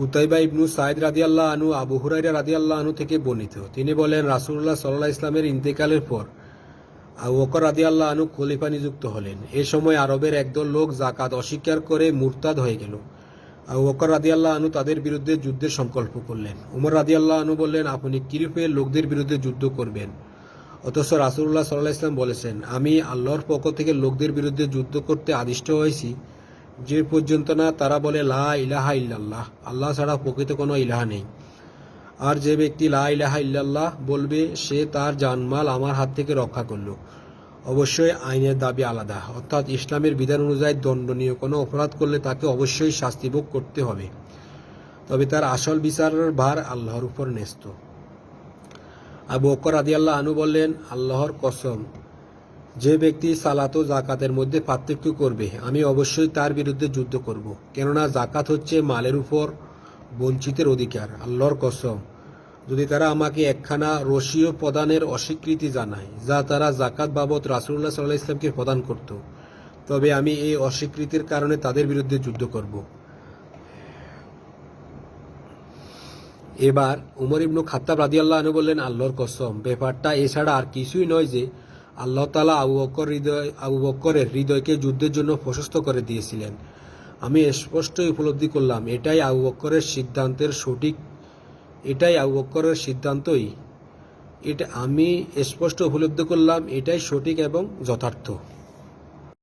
Qutaiba ইবনু সাইদ রাদিয়াল্লাহ আনু আবু হুরাইরা রাদিয়াল্লাহ আনু থেকে বর্ণিত। তিনি বলেন, রাসূলুল্লাহ সাল্লাহ ইসলামের ইন্তেকালের পর বকর রাদিয়াল্লাহ আনু খলিফা নিযুক্ত হলেন। এ সময় আরবের একদল লোক জাকাত অস্বীকার করে মুরতাদ হয়ে গেল। বকর রাদিয়াল্লাহ আনু তাদের বিরুদ্ধে যুদ্ধের সংকল্প করলেন। উমর রাদিয়াল্লাহ আনু বললেন, আপনি কিরূপে লোকদের বিরুদ্ধে যুদ্ধ করবেন? অথচ রাসূলুল্লাহ সাল্লাহ ইসলাম বলেছেন, আমি আল্লাহর পক্ষ থেকে লোকদের বিরুদ্ধে যুদ্ধ করতে আদিষ্ট হয়েছি। যে পর্যন্ত না তারা বলে, লা ইলাহা ইল্লাল্লাহ। আল্লাহ ছাড়া প্রকৃত কোনো ইলাহা নেই। আর যে ব্যক্তি লা ইলাহা ইল্লাল্লাহ বলবে, সে তার জানমাল আমার হাত থেকে রক্ষা করল। অবশ্যই আইনের দাবি আলাদা। অর্থাৎ ইসলামের বিধান অনুযায়ী দণ্ডনীয় কোনো অপরাধ করলে তাকে অবশ্যই শাস্তি ভোগ করতে হবে। তবে তার আসল বিচারের ভার আল্লাহর উপর ন্যস্ত। আবু আদি আল্লাহ আনু বললেন, আল্লাহর কসম যে ব্যক্তি সালাত ও জাকাতের মধ্যে পার্থক্য করবে, আমি অবশ্যই তার বিরুদ্ধে যুদ্ধ করব। কেননা জাকাত হচ্ছে মালের উপর বঞ্চিতের অধিকার, আল্লাহর কসম। যদি তারা আমাকে একখানা রশিও প্রদানের অস্বীকৃতি জানায়, যা তারা জাকাত বাবদ রাসুল্লাহ সাল্লাহ ইসলামকে প্রদান করত, তবে আমি এই অস্বীকৃতির কারণে তাদের বিরুদ্ধে যুদ্ধ করব। এবার উমর ইবনু খাত্তাব রাদিয়াল্লাহ বললেন, আল্লাহর কসম, ব্যাপারটা এছাড়া আর কিছুই নয় যে আল্লাহ তালা আবু বকর হৃদয়, আবু বকরের হৃদয়কে যুদ্ধের জন্য প্রশস্ত করে দিয়েছিলেন। আমি স্পষ্টই উপলব্ধি করলাম, এটাই আবু বকরের সিদ্ধান্তের সঠিক, এটাই আবু বকরের সিদ্ধান্তই। এটা আমি স্পষ্ট উপলব্ধি করলাম, এটাই সঠিক এবং যথার্থ।